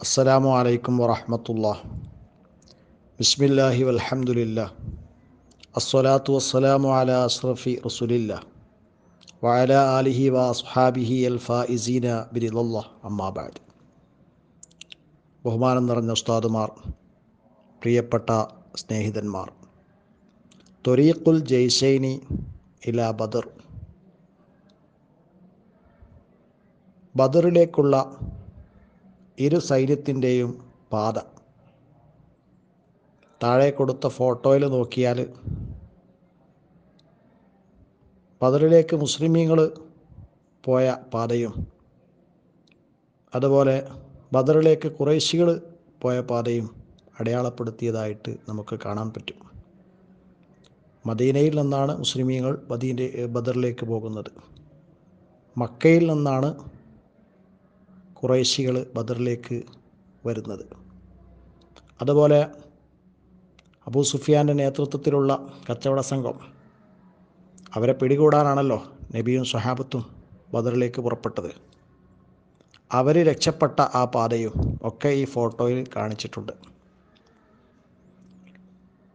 അസ്സലാമു അലൈക്കും വറഹമത്തുള്ള ബിസ്മില്ലാഹി വൽഹംദുലില്ലാ അസ്സലാത്തു വസ്സലാമു അല അഷ്റഫി റസുലില്ല വഅല ആലിഹി വ അസ്ഹാബിഹി അൽ ഫായിസീന ബിരിദല്ലാ അമ്മാബാദ് ബഹുമാനം നിറഞ്ഞ ഉസ്താദുമാർ പ്രിയപ്പെട്ട സ്നേഹിതന്മാർ തൊരീഖുൽ ജയ്സൈനി ഇല ബദർ ബദറിലേക്കുള്ള ഇരു സൈന്യത്തിന്റെയും പാത. താഴെ കൊടുത്ത ഫോട്ടോയിൽ നോക്കിയാൽ ബദറിലേക്ക് മുസ്ലിമീങ്ങൾ പോയ പാതയും അതുപോലെ ബദറിലേക്ക് കുറേശികൾ പോയ പാതയും അടയാളപ്പെടുത്തിയതായിട്ട് നമുക്ക് കാണാൻ പറ്റും. മദീനയിൽ നിന്നാണ് മുസ്ലിമീങ്ങൾ മദീന്റെ ബദറിലേക്ക് പോകുന്നത്. മക്കയിൽ നിന്നാണ് കുറേശികൾ ബദറിലേക്ക് വരുന്നത്. അതുപോലെ അബൂ സുഫിയാന്റെ നേതൃത്വത്തിലുള്ള കച്ചവട സംഘം അവരെ പിടികൂടാനാണല്ലോ നബിയും സഹാബത്തും ബദറിലേക്ക് പുറപ്പെട്ടത്. അവർ രക്ഷപ്പെട്ട ആ പാതയും ഒക്കെ ഈ ഫോട്ടോയിൽ കാണിച്ചിട്ടുണ്ട്.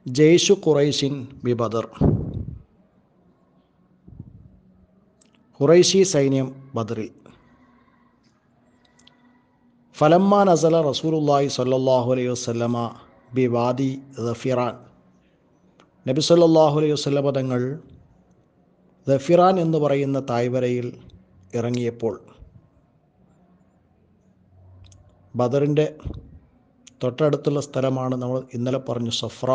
ജയ്ഷു ഖുറൈഷിൻ ബി ബദർ. ഖുറൈശി സൈന്യം ബദറിൽ. ഫലമ്മ നസല റസൂലുല്ലാഹി സല്ലാഹു അലൈഹി വസ്ലമ ബി വാദി റഫിറാൻ നബി സല്ലാഹു അലൈഹി വസ്ലമ തങ്ങൾ റഫിറാൻ എന്ന് പറയുന്ന തായ്വരയിൽ ഇറങ്ങിയപ്പോൾ ബദറിന്റെ തൊട്ടടുത്തുള്ള സ്ഥലമാണ് നമ്മൾ ഇന്നലെ പറഞ്ഞു സഫ്ര.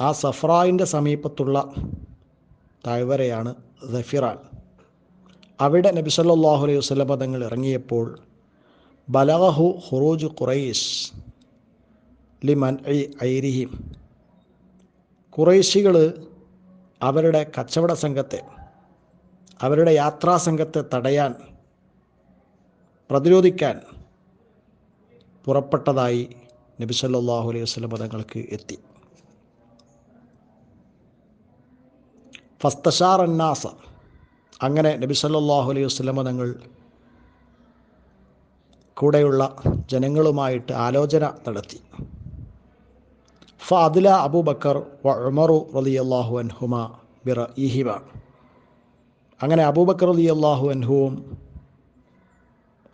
ആ സഫ്രായിന്റെ സമീപത്തുള്ള താഴ്വരയാണ് ദഫിറാൻ. അവിടെ നബി സല്ലാഹു അലൈഹി വസ്ലമ തങ്ങൾ ഇറങ്ങിയപ്പോൾ ബലഹു ഹുറൂജ് ഖുറൈസ് ലിമൻ ഐരിഹിം. കുറേശികൾ അവരുടെ കച്ചവട സംഘത്തെ അവരുടെ യാത്രാ സംഘത്തെ തടയാൻ പ്രതിരോധിക്കാൻ പുറപ്പെട്ടതായി നബി സല്ലാഹു അലൈഹി വസ്ലം തങ്ങൾക്ക് എത്തി. ഫസ്തഷാർ അന്നാസ അങ്ങനെ നബി സല്ലാഹു അലൈഹി വസ്ലമ തങ്ങൾ കൂടെയുള്ള ജനങ്ങളുമായിട്ട് ആലോചന നടത്തി. ഫ അദില അബൂബക്കർ വ ഉമറു റലി അള്ളാഹു അൻഹുമ ബിറ ഇഹിബ അങ്ങനെ അബൂബക്കർ അലി അള്ളാഹു അൻഹുവും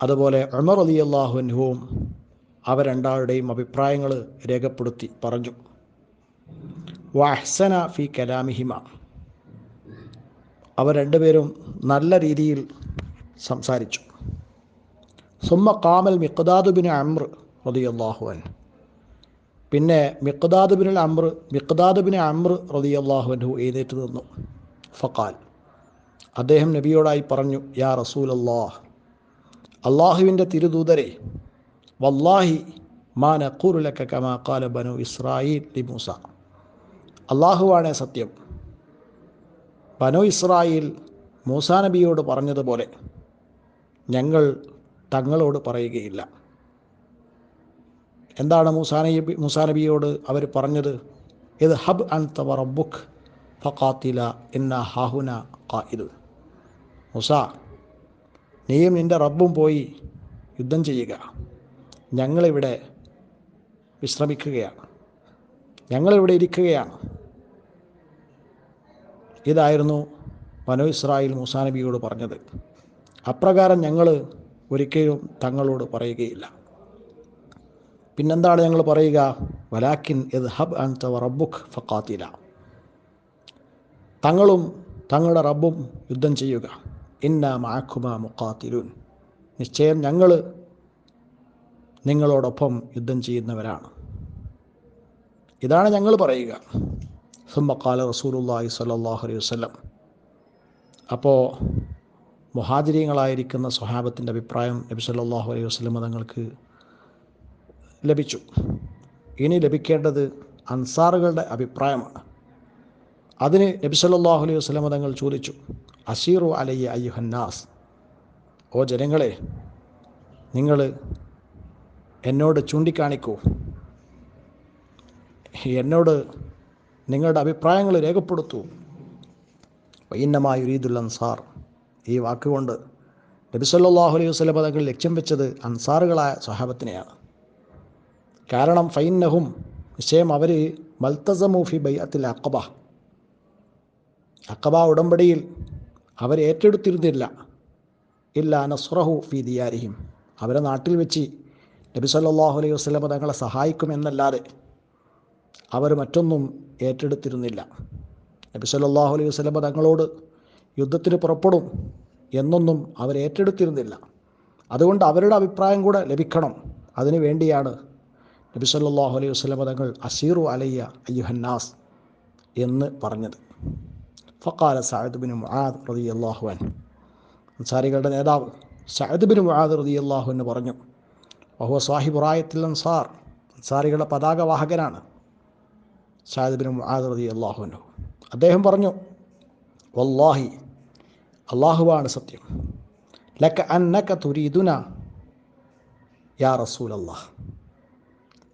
അതുപോലെ ഉമർ അലി അള്ളാഹു അൻഹുവും അവ രണ്ടാളുടെയും അഭിപ്രായങ്ങൾ രേഖപ്പെടുത്തി പറഞ്ഞു. വഹ്സന ഫി കലാമിഹിമ. അവർ രണ്ടുപേരും നല്ല രീതിയിൽ സംസാരിച്ചു. സുമ്മ കാമൽ മിഖ്ദാദുബിൻ അമ്ര റതിയല്ലാഹുവൻ പിന്നെ മിഖ്ദാദുബിൻ അമ്ര മിഖ്ദാദുബിൻ അമ്ര റതിയല്ലാഹു അൻഹു എഴുന്നേറ്റ് നിന്നു. ഫക്കാൽ അദ്ദേഹം നബിയോടായി പറഞ്ഞു യാ റസൂൽ അള്ളാഹ് അള്ളാഹുവിന്റെ തിരുദൂതരെ വല്ലാഹി മാ നക്കൂറുലക്ക കമാ കാല ബനു ഇസ്രായി ലി മൂസ. അള്ളാഹുവാണേ സത്യം. ബനു ഇസ്രായേൽ മൂസാ നബിയോട് പറഞ്ഞതുപോലെ ഞങ്ങൾ തങ്ങളോട് പറയുകയില്ല. എന്താണ് മൂസാ മൂസാ നബിയോട് അവർ പറഞ്ഞത്? ഇത് ഹബ് അൻ തവ റബ്ബുഖ് ഫഖാത്തില എന്ന ഹാഹുന ഖായിദ് മുസ നീയും നിന്റെ റബ്ബും പോയി യുദ്ധം ചെയ്യുക. ഞങ്ങളിവിടെ വിശ്രമിക്കുകയാണ്. ഞങ്ങളിവിടെ ഇരിക്കുകയാണ്. ഇതായിരുന്നു മനോ ഇസ്രായേൽ മൂസാ നബിയോട് പറഞ്ഞത്. അപ്രകാരം ഞങ്ങൾ ഒരിക്കലും തങ്ങളോട് പറയുകയില്ല. പിന്നെന്താണ് ഞങ്ങൾ പറയുക? വലാക്കിൻ ഇത് ഹബ് തവ റബ്ബുഖ് ഫക്കാത്തില തങ്ങളും തങ്ങളുടെ റബ്ബും യുദ്ധം ചെയ്യുക. ഇന്ന മാഖുമ മുക്കാത്തിലുൻ നിശ്ചയം ഞങ്ങൾ നിങ്ങളോടൊപ്പം യുദ്ധം ചെയ്യുന്നവരാണ്. ഇതാണ് ഞങ്ങൾ പറയുക. സുമ്മക്കാല റസൂലുല്ലാഹി സ്വല്ലല്ലാഹു അലൈഹി വസല്ലം അപ്പോൾ മുഹാജിരിയങ്ങളായിരിക്കുന്ന സ്വഹാബത്തിന്റെ അഭിപ്രായം നബി സല്ലാഹു അലൈഹി വസല്ലം തങ്ങൾക്ക് ലഭിച്ചു. ഇനി ലഭിക്കേണ്ടത് അൻസാറുകളുടെ അഭിപ്രായമാണ്. അതിന് നബി സല്ലാഹു അലൈഹി വസല്ലം തങ്ങൾ ചോദിച്ചു അസീറു അലയ്യ അയ്യുഹന്നാസ് ഓ ജനങ്ങളെ നിങ്ങൾ എന്നോട് ചൂണ്ടിക്കാണിക്കൂ. എന്നോട് നിങ്ങളുടെ അഭിപ്രായങ്ങൾ രേഖപ്പെടുത്തൂ. വൈന്നമായ യുരീദുൽ അൻസാർ. ഈ വാക്കുകൊണ്ട് നബി സല്ലല്ലാഹു അലൈഹി വസ്ലം തങ്ങൾ ലക്ഷ്യം വെച്ചത് അൻസാറുകളായ സ്വഹാബത്തിനെയാണ്. കാരണം ഫൈന്നഹും നിശ്ചയം അവർ മൽത്തസമൂഫി ബൈഅത്തിൽ അക്കബ അക്കബ ഉടമ്പടിയിൽ അവർ ഏറ്റെടുത്തിരുന്നില്ല. ഇല്ല നസ്റഹു ഫി ദിയാരിഹിം. അവരെ നാട്ടിൽ വെച്ച് നബി സല്ലല്ലാഹു അലൈഹി വസ്ലം തങ്ങളെ സഹായിക്കുമെന്നല്ലാതെ അവർ മറ്റൊന്നും ഏറ്റെടുത്തിരുന്നില്ല. നബി സല്ലാഹു അലൈഹി വസ്ലമ തങ്ങളോട് യുദ്ധത്തിന് പുറപ്പെടും എന്നൊന്നും അവർ ഏറ്റെടുത്തിരുന്നില്ല. അതുകൊണ്ട് അവരുടെ അഭിപ്രായം കൂടെ ലഭിക്കണം. അതിനു വേണ്ടിയാണ് നബി സല്ലാഹു അലൈഹി വസ്ലമ തങ്ങൾ അസീറു അലയ്യ അയ്യുഹന്നാസ് എന്ന് പറഞ്ഞത്. ഫക്കാല സഅദ് ബിൻ മുആദ് റളിയല്ലാഹു അൻഹു. അൻസാരികളുടെ നേതാവ് സഅദ് ബിൻ മുആദ് റളിയല്ലാഹു എന്ന് പറഞ്ഞു വഹുവ സാഹിബ് റായത്തിൽ അൻസാർ. അൻസാരികളുടെ പതാകവാഹകനാണ്. മുആദ് റളിയല്ലാഹു അൻഹു. അദ്ദേഹം പറഞ്ഞു വല്ലാഹി അള്ളാഹുവാണ് സത്യം. ലക്ക അന്നക്ക തുരീദുന യാ റസൂൽ റസൂലല്ലാഹ്.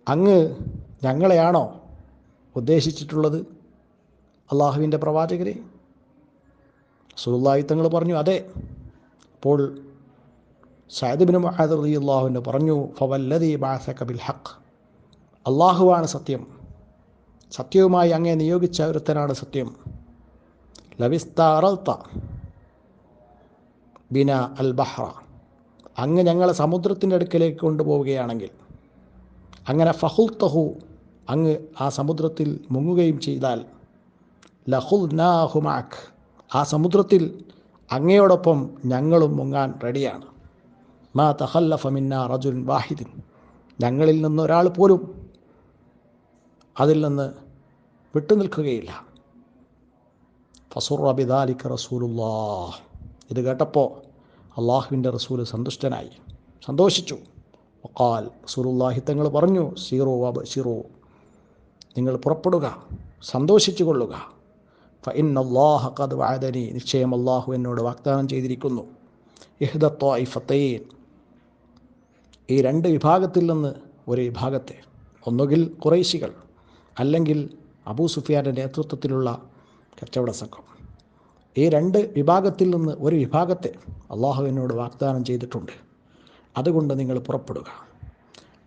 അങ്ങ് ഞങ്ങളെയാണോ ഉദ്ദേശിച്ചിട്ടുള്ളത്? അള്ളാഹുവിന്റെ പ്രവാചകരെ. സുല്ലായി തങ്ങൾ പറഞ്ഞു അതെ. അപ്പോൾ സയദ്ബിന് മഹാദ് അള്ളാഹുവിന്റെ അള്ളാഹുവിന് പറഞ്ഞു ഫവല്ലതി ബാസ ബിൽ ഹക്ക് അള്ളാഹുവാണ് സത്യം. സത്യവുമായി അങ്ങേ നിയോഗിച്ച ഒരുത്തനാണ് സത്യം. ലവിസ്താറൽത്ത ബിന അൽ ബഹ്റ അങ്ങ് ഞങ്ങളെ സമുദ്രത്തിന്റെ അടുക്കലേക്ക് കൊണ്ടുപോവുകയാണെങ്കിൽ അങ്ങനെ ഫഹുൽ തഹു അങ്ങ് ആ സമുദ്രത്തിൽ മുങ്ങുകയും ചെയ്താൽ ലഹുൽ നാഹുമാഖ് ആ സമുദ്രത്തിൽ അങ്ങയോടൊപ്പം ഞങ്ങളും മുങ്ങാൻ റെഡിയാണ്. മാ തഹല്ലഫ ഫമിന്ന റജുൻ വാഹിദിൻ. ഞങ്ങളിൽ നിന്നൊരാൾ പോലും അതിൽ നിന്ന് വിട്ടുനിൽക്കുകയില്ല. ഫസുർ അബിദാലിക്ക് റസൂലുല്ലാ ഇത് കേട്ടപ്പോൾ അള്ളാഹുവിന്റെ റസൂൽ സന്തുഷ്ടനായി. സന്തോഷിച്ചു. വക്കാൽ റസൂലുല്ലാഹി തങ്ങൾ പറഞ്ഞു സീറോ വബ സീറോ നിങ്ങൾ പുറപ്പെടുക സന്തോഷിച്ചു കൊള്ളുക. അള്ളാഹ് കത് വാദനി നിശ്ചയം അള്ളാഹു എന്നോട് വാഗ്ദാനം ചെയ്തിരിക്കുന്നു. ഇഹ്ദത്തോയിഫത്തൈൻ ഈ രണ്ട് വിഭാഗത്തിൽ നിന്ന് ഒരു വിഭാഗത്തെ ഒന്നുകിൽ കുറേശികൾ അല്ലെങ്കിൽ അബൂ സുഫിയാന്റെ നേതൃത്വത്തിലുള്ള കച്ചവട സംഘം. ഈ രണ്ട് വിഭാഗത്തിൽ നിന്ന് ഒരു വിഭാഗത്തെ അള്ളാഹുവിനോട് വാഗ്ദാനം ചെയ്തിട്ടുണ്ട്. അതുകൊണ്ട് നിങ്ങൾ പുറപ്പെടുക.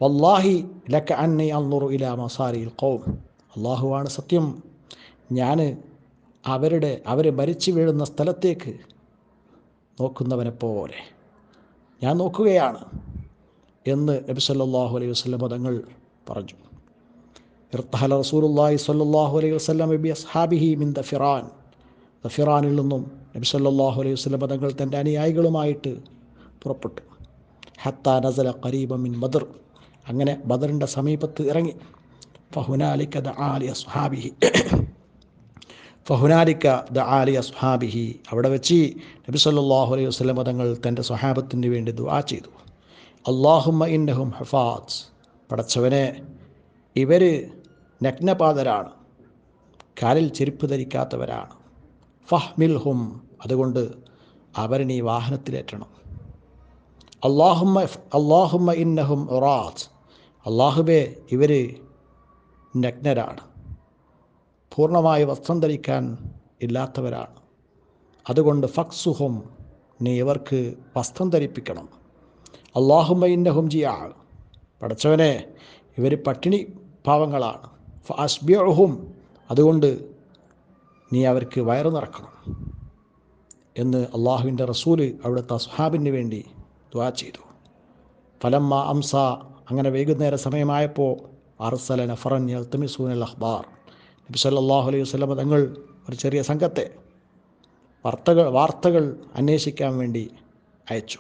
വല്ലാഹി ലക്ക അന്നെ അന്നുറു ഇല മസാരിയിൽ കോവും അള്ളാഹുവാണ് സത്യം. ഞാൻ അവരുടെ അവർ മരിച്ചു വീഴുന്ന സ്ഥലത്തേക്ക് നോക്കുന്നവനെ പോലെ. ഞാൻ നോക്കുകയാണ് എന്ന് നബി സല്ലല്ലാഹു അലൈഹി വസല്ലം തങ്ങൾ പറഞ്ഞു. ഇർത്തഹല റസൂലുള്ളാഹി സ്വല്ലല്ലാഹു അലൈഹി വസല്ലം ബി അസ്ഹാബിഹി മിൻ ദഫിറാൻ ദഫിറാനിൽ നിന്നും നബി സല്ലല്ലാഹു അലൈഹി വസല്ലം തങ്ങൾ തന്റെ അനുയായികളുമായിട്ട് പുറപ്പെട്ടു. ഹത്ത നസല ഖരീബ മിൻ ബദർ. അങ്ങനെ ബദറിന്റെ സമീപത്ത് ഇറങ്ങി. ഫഹുനാലിക്ക ദ ആലി അസ്ഹാബിഹി. ഫഹുനാലിക്ക ദ ആലി അസ്ഹാബിഹി. അവിടെ വെച്ച് നബി സല്ലാഹു അലൈഹി വസല്ലം തങ്ങൾ തന്റെ സ്വഹാബത്തിന് വേണ്ടി ദുആ ചെയ്തു. അള്ളാഹുമ്മ ഇന്നഹും ഹഫാസ് പടച്ചവനെ ഇവർ നഗ്നപാതരാണ്. കാലിൽ ചെരുപ്പ് ധരിക്കാത്തവരാണ്. ഫഹ്മിൽ ഹും അതുകൊണ്ട് അവർ നീ വാഹനത്തിലേറ്റണം. അള്ളാഹുമ്മ അള്ളാഹുമ്മ ഇന്നഹും ഒറാസ് അള്ളാഹുബെ ഇവർ നഗ്നരാണ്. പൂർണമായി വസ്ത്രം ധരിക്കാൻ ഇല്ലാത്തവരാണ്. അതുകൊണ്ട് ഫക്സുഹും നീ ഇവർക്ക് വസ്ത്രം ധരിപ്പിക്കണം. അള്ളാഹുമ്മ ഇന്നഹും ജിയാൾ പടച്ചവനെ ഇവർ പട്ടിണി പാവങ്ങളാണ്. ഫസ്ബ്യഹും അതുകൊണ്ട് നീ അവർക്ക് വയറു നിറക്കണം എന്ന് അള്ളാഹുവിന്റെ റസൂൽ അവിടുത്തെ അസ്ഹാബിന് വേണ്ടി ദ്വാ ചെയ്തു. ഫലമ്മ അംസ. അങ്ങനെ വൈകുന്നേര സമയമായപ്പോൾ അർസല നഫറൻ യൽത്തമിസൂനൽ അഖ്ബാർ. നബി സല്ലല്ലാഹു അലൈഹി വസ്ലമ തങ്ങൾ ഒരു ചെറിയ സംഘത്തെ വാർത്തകൾ വാർത്തകൾ അന്വേഷിക്കാൻ വേണ്ടി അയച്ചു.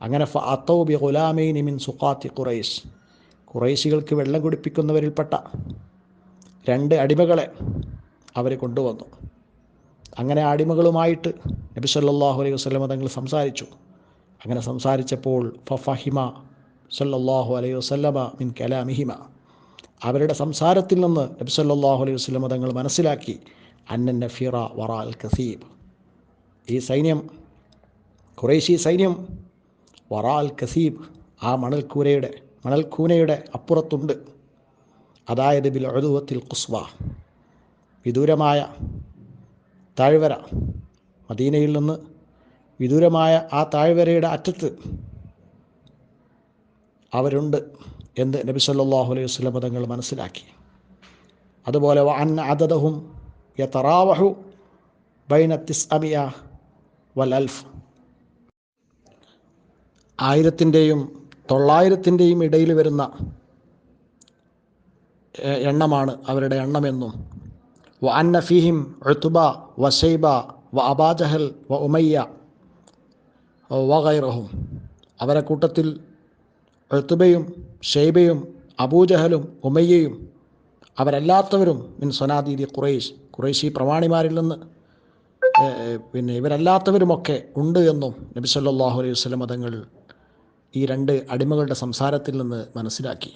അങ്ങനെ ഫ അത്തൗബി ഗുലാമൈനി മിൻ സുഖാത്തി ഖുറൈശ്. ഖുറൈശികൾക്ക് വെള്ളം കുടിപ്പിക്കുന്നവരിൽപ്പെട്ട രണ്ട് അടിമകളെ അവർ കൊണ്ടുവന്നു. അങ്ങനെ അടിമകളുമായിട്ട് നബി സല്ലാഹു അലൈഹി വസ്ലമ തങ്ങൾ സംസാരിച്ചു. അങ്ങനെ സംസാരിച്ചപ്പോൾ ഫഫഹിമ സല്ലാഹു അലൈഹി വസ്ലമ മിൻ കലാമിഹിമ. അവരുടെ സംസാരത്തിൽ നിന്ന് നബി സല്ലാഹു അലൈഹി വസ്ലമ തങ്ങൾ മനസ്സിലാക്കി അന്നൻ നഫീറ വറ അൽ കസീബ്. ഈ സൈന്യം കുറേശി സൈന്യം വറ അൽ കസീബ്. ആ മണൽക്കൂരയുടെ മണൽക്കൂനയുടെ അപ്പുറത്തുണ്ട്. അതായത് ബിൽ ഒഴുവത്തിൽ കുസ്വ വിദൂരമായ താഴ്വര. മദീനയിൽ നിന്ന് വിദൂരമായ ആ താഴ്വരയുടെ അറ്റത്ത് അവരുണ്ട് എന്ന് നബി സല്ലാഹു അലൈഹി വസ്ലം തങ്ങൾ മനസ്സിലാക്കി. അതുപോലെ അൻ അദദഹും തറാവഹു ബൈന തിസ്അമിയ വൽ അൽഫ്. ആയിരത്തിന്റെയും തൊള്ളായിരത്തിന്റെയും ഇടയിൽ വരുന്ന എണ്ണമാണ് അവരുടെ എണ്ണമെന്നും. വ അന്ന ഫീഹിം വ ഷൈബ വ അബാജഹൽ വ ഉമയ്യ വ ഗൈറഹും. അവരെ കൂട്ടത്തിൽ എഴുത്തുബയും ഷെയ്ബയും അബൂജഹലും ഉമയ്യയും അവരല്ലാത്തവരും മിൻ സൊനാദീദി ഖുറൈഷ് ഖുറൈശി പ്രമാണിമാരിൽ നിന്ന് പിന്നെ ഇവരല്ലാത്തവരുമൊക്കെ ഉണ്ട് എന്നും നബി സല്ലല്ലാഹു അലൈഹി വസല്ലം മതങ്ങൾ ഈ രണ്ട് അടിമകളുടെ സംസാരത്തിൽ നിന്ന് മനസ്സിലാക്കി.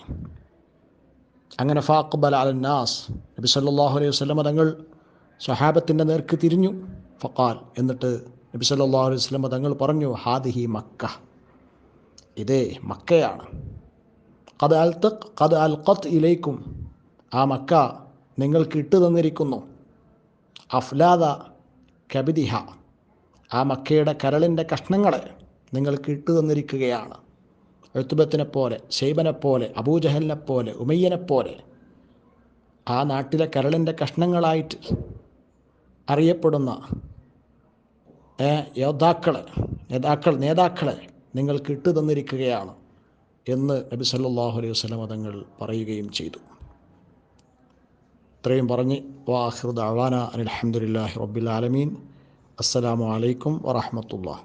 അങ്ങനെ ഫാഖ്ബൽ അലന്നാസ് നബി സല്ലാഹു അലൈഹി വസ്ലമ തങ്ങൾ സ്വഹാബത്തിന്റെ നേർക്ക് തിരിഞ്ഞു. ഫക്കാൽ എന്നിട്ട് നബി സല്ലാഹു അലൈഹി വസ്ലമ തങ്ങൾ പറഞ്ഞു ഹാദിഹി മക്ക ഇതേ മക്കയാണ്. കത് അൽത്ത കത് അൽഖത്ത് ഇലൈക്കും ആ മക്ക നിങ്ങൾക്ക് ഇട്ടു തന്നിരിക്കുന്നു. അഫ്ലാദ കബിദിഹ ആ മക്കയുടെ കരളിന്റെ കഷ്ണങ്ങളെ നിങ്ങൾക്ക് ഇട്ടു തന്നിരിക്കുകയാണ്. എഴുത്തുബത്തിനെ പോലെ ഷെയ്ബനെ പോലെ അബൂജഹലിനെ പോലെ ഉമയ്യനെ പോലെ ആ നാട്ടിലെ കരളിന്റെ കഷ്ണങ്ങളായിട്ട് അറിയപ്പെടുന്ന യോദ്ധാക്കൾ നേതാക്കൾ നേതാക്കളെ നിങ്ങൾ ഇട്ടു തന്നിരിക്കുകയാണ് എന്ന് നബി സല്ലാഹു അലൈഹി വസ്ലം തങ്ങൾ പറയുകയും ചെയ്തു. ഇത്രയും പറഞ്ഞ് വാഹിർ ദഅവാന അലഹമുല്ലാഹി ആലമീൻ. അസ്സലാമു അലൈക്കും വറഹ്മത്തുള്ളാഹി.